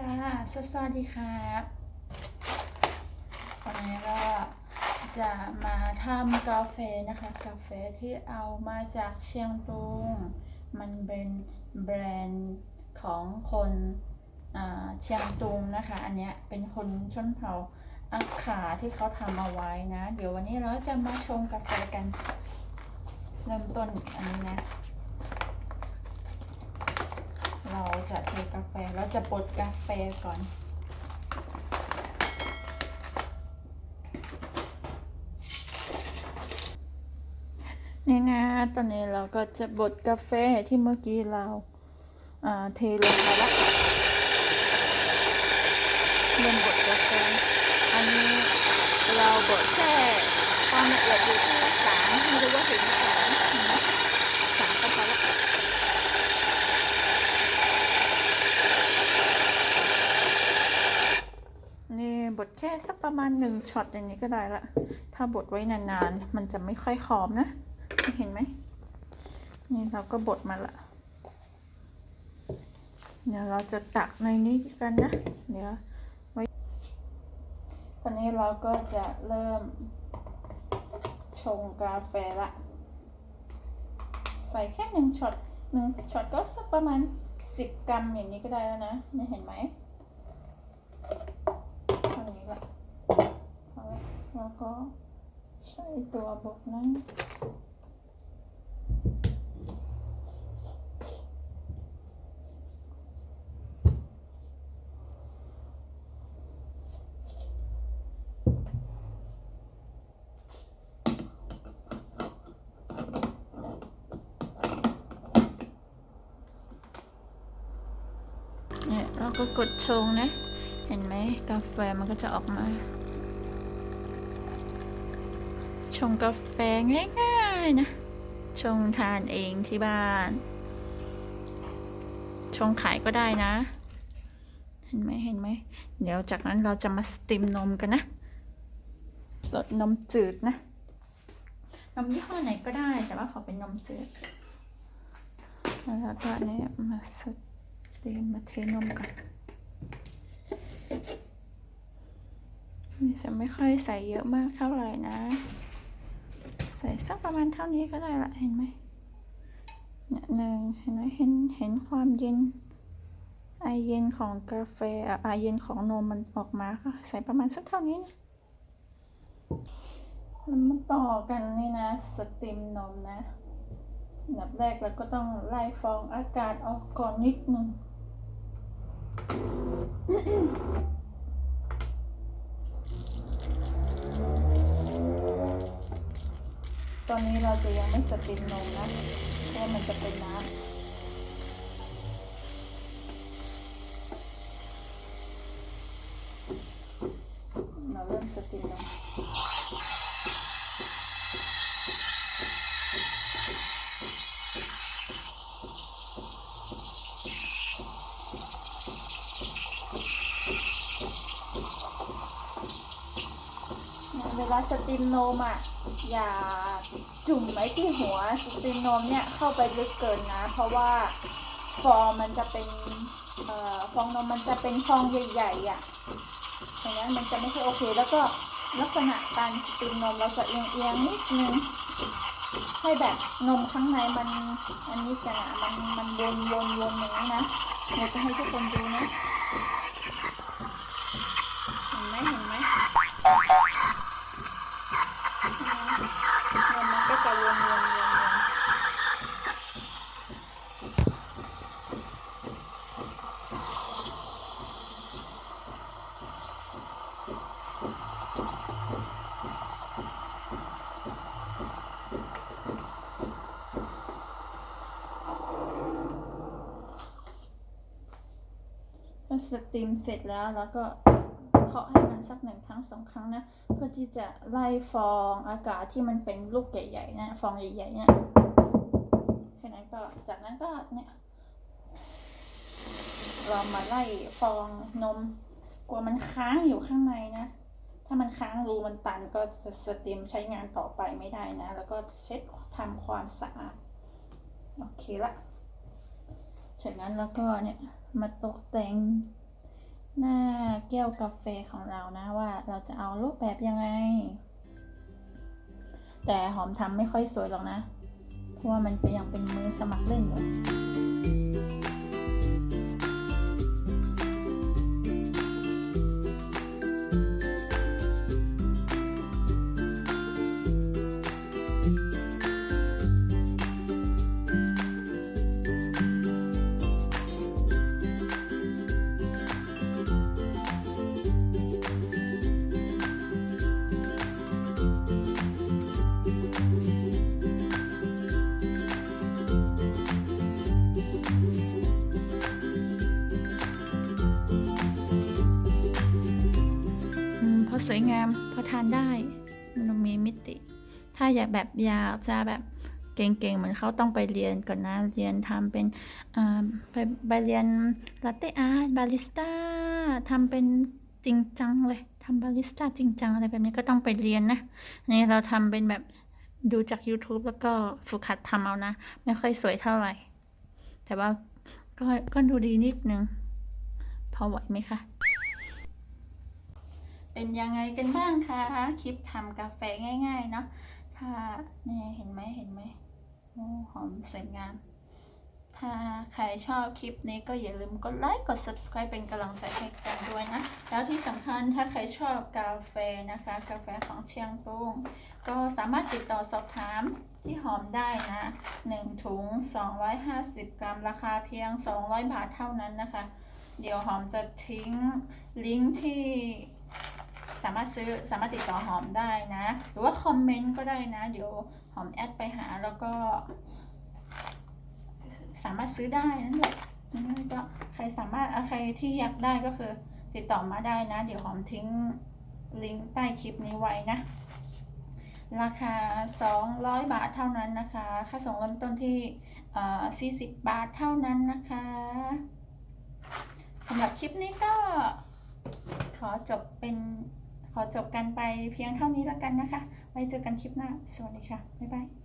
ค่ะ สวัสดีครับวันนี้ก็จะมาทำกาแฟนะคะ กาแฟที่เอามาจากเชียงตุง มันเป็นแบรนด์ของคนเชียงตุงนะคะ อันเนี้ยเป็นคนชนเผ่าอักขาที่เขาทำเอาไว้นะ เดี๋ยววันนี้เราจะมาชงกาแฟกัน เริ่มต้นอันนี้นะ เราจะเทกาแฟเราจะบดกาแฟก่อน นี่นะ ตอนนี้เราก็จะบดกาแฟที่เมื่อกี้เราาเทลงไปแล้วเริ่มบดกาแฟอันนี้เราบดแค่ความละเอียดอยู่ที่สามไม่รู้ว่าถึงสามไหมสามก็พอละ นี่บ ดแค่สักประมาณหนึ่งช็อตอย่างนี้ก็ได้ละ ถ้าบดไว้นานๆ มันจะไม่ค่อยหอมนะ เห็นไหม นี่เราก็บดมาละ เดี๋ยวเราจะตักในนี้กันนะ เดี๋ยวไว้ ตอนนี้เราก็จะเริ่มชงกาแฟละ ใส่แค่หนึ่งช็อตหนึ่งช็อตก็สักประมาณสิบกรัมอย่างนี้ก็ได้แล้วนะนี่เห็นไหม เท่านี้ละพอละแล้วก็ ใช้ตัวบดนั้นเนี่ยเราก็กดชงนะ เห็นไหมกาแฟมันก็จะออกมา ชงกาแฟง่ายๆนะ ชงทานเองที่บ้าน ชงขายก็ได้นะ เห็นไหมเห็นไหม เดี๋ยวจากนั้นเราจะมาสติมนมกันนะ สดนมจืดนะ นมยี่ห้อไหนก็ได้แต่ว่าขอเป็นนมจืด แล้วก็อันนี้มาสติมมาเทนมกันนี่จะไม่ค่อยใส่เยอะมากเท่าไหร่นะ ส่สักประมาณเท่านี้ก็ได้ละเห็นไหมเนี่ยหนึ่งเห็นไหมเห็นเห็นความเย็นไอเย็นของกาแฟไอเย็นของนมมันออกมาก็ใส่ประมาณสักเท่านี้นะแล้วมาต่อกันนี่นะสติมนมนะอันดับแรกเราก็ต้องไล่ฟองอากาศออกก่อนนิดนึง อนนี้เราจะยังไม่สติมนมนะเพราะว่ามันจะเป็นน้ำเราเริ่มสติมนมเวลาสติมนมอะ อย่าจุ่มไว้ที่หัวสติมนมเนี่ยเข้าไปลึกเกินนะ เพราะว่าฟองมันจะเป็นเอ่อฟองนมมันจะเป็นฟองใหญ่ๆอะอย่างนั้นมันจะไม่ค่อยโอเค แล้วก็ลักษณะการสติมนมเราจะเอียงๆนิดนึงให้แบบนมข้างในมันอันนี้กันอะมันมันวนวนวนอย่างนี้นะเดี๋ยวจะให้ทุกคนดูนะ เห็นไหมเห็นไหม นมมันก็จะวนวนวนวนก็ส ตรีมเสร็จแล้วแล้วก็เคาะให้มันสักหนึ่งครั้งสองครั้งนะ เพื่อที่จะไล่ฟองอากาศที่มันเป็นลูกใหญ่ๆนะฟองใหญ่ๆเนี่ยแค่นั้นก็จากนั้นก็เนี่ยเรามาไล่ฟองนมกลัวมันค้างอยู่ข้างในนะ ถ้ามันค้างรูมันตันก็จะสตรีมใช้งานต่อไปไม่ได้นะ แล้วก็เช็ดทำความสะอาดโอเคละจากนั้นแล้วก็เนี่ยมาตกแต่ง หน้าแก้วกาแฟของเรานะว่าเราจะเอารูปแบบยังไง แต่หอมทำไม่ค่อยสวยหรอกนะ เพราะว่ามันเป็นยังเป็นมือสมัครเล่นอยู่ สวยงามพอทานได้มันมีมิติ ถ้าอยากแบบอยากจะแบบเก่งๆ เหมือนเขาต้องไปเรียนก่อนนะ เรียนทำเป็นไปไปเรียนลาเต้อาร์ตบาริสต้าทำเป็นจริงจังเลยทำบาริสต้าจริงจังอะไรแบบนี้ก็ต้องไปเรียนนะนนี่เราทำเป็นแบบดูจาก YouTube แล้วก็ฝึกหัดทำเอานะ ไม่ค่อยสวยเท่าไหร่ แต่ว่าก็ก็ดูดีนิดนึง พอไหวไหมคะ เป็นยังไงกันบ้างคะคลิปทำกาแฟง่าย ๆ เนาะถ้าเนี่ยเห็นไหมเห็นไหมโอ้หอมสวยงาม ถ้าใครชอบคลิปนี้ก็อย่าลืมกดไลค์กด subscribe เป็นกำลังใจให้กันด้วยนะ แล้วที่สำคัญถ้าใครชอบกาแฟนะคะ กาแฟของเชียงตุงก็สามารถติดต่อสอบถามที่หอมได้นะ 1 ถุง 250 กรัม ราคาเพียง 200 บาทเท่านั้นนะคะ เดี๋ยวหอมจะทิ้งลิงก์ที่ สามารถซื้อสามารถติดต่อหอมได้นะ หรือว่าคอมเมนต์ก็ได้นะ เดี๋ยวหอมแอดไปหาแล้วก็ สามารถซื้อได้นั่นแหละก็ใครสามารถใครที่อยากได้ก็คือ ติดต่อมาได้นะ เดี๋ยวหอมทิ้งลิงก์ใต้คลิปนี้ไว้นะราคา 200 บาทเท่านั้นนะคะ ค่าส่งเริ่มต้นที่เอ่อ40 บาทเท่านั้นนะคะ สำหรับคลิปนี้ก็ขอจบเป็น ขอจบกันไปเพียงเท่านี้แล้วกันนะคะ ไว้เจอกันคลิปหน้า สวัสดีค่ะ บ๊ายบาย